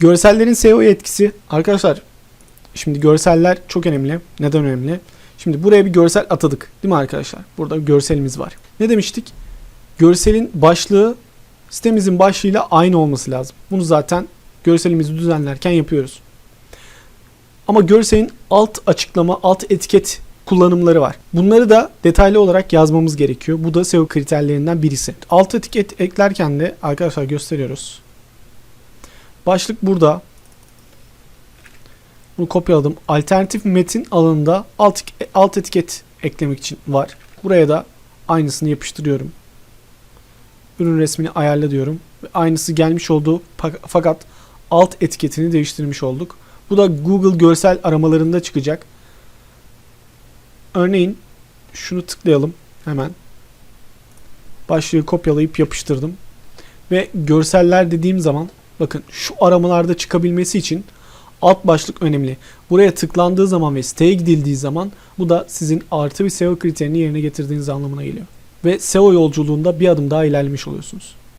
Görsellerin SEO etkisi arkadaşlar şimdi görseller çok önemli. Neden önemli? Şimdi buraya bir görsel atadık değil mi arkadaşlar? Burada görselimiz var. Ne demiştik? Görselin başlığı sitemizin başlığıyla aynı olması lazım. Bunu zaten görselimizi düzenlerken yapıyoruz. Ama görselin alt açıklama, alt etiket kullanımları var. Bunları da detaylı olarak yazmamız gerekiyor. Bu da SEO kriterlerinden birisi. Alt etiket eklerken de arkadaşlar gösteriyoruz. Başlık burada. Bunu kopyaladım. Alternatif metin alanında alt, alt etiket eklemek için var. Buraya da aynısını yapıştırıyorum. Ürün resmini ayarla diyorum. Aynısı gelmiş oldu fa- fakat alt etiketini değiştirmiş olduk. Bu da Google görsel aramalarında çıkacak. Örneğin şunu tıklayalım hemen. Başlığı kopyalayıp yapıştırdım. Ve görseller dediğim zaman bakın şu aramalarda çıkabilmesi için alt başlık önemli. Buraya tıklandığı zaman ve siteye gidildiği zaman bu da sizin artı bir SEO kriterini yerine getirdiğiniz anlamına geliyor. Ve SEO yolculuğunda bir adım daha ilerlemiş oluyorsunuz.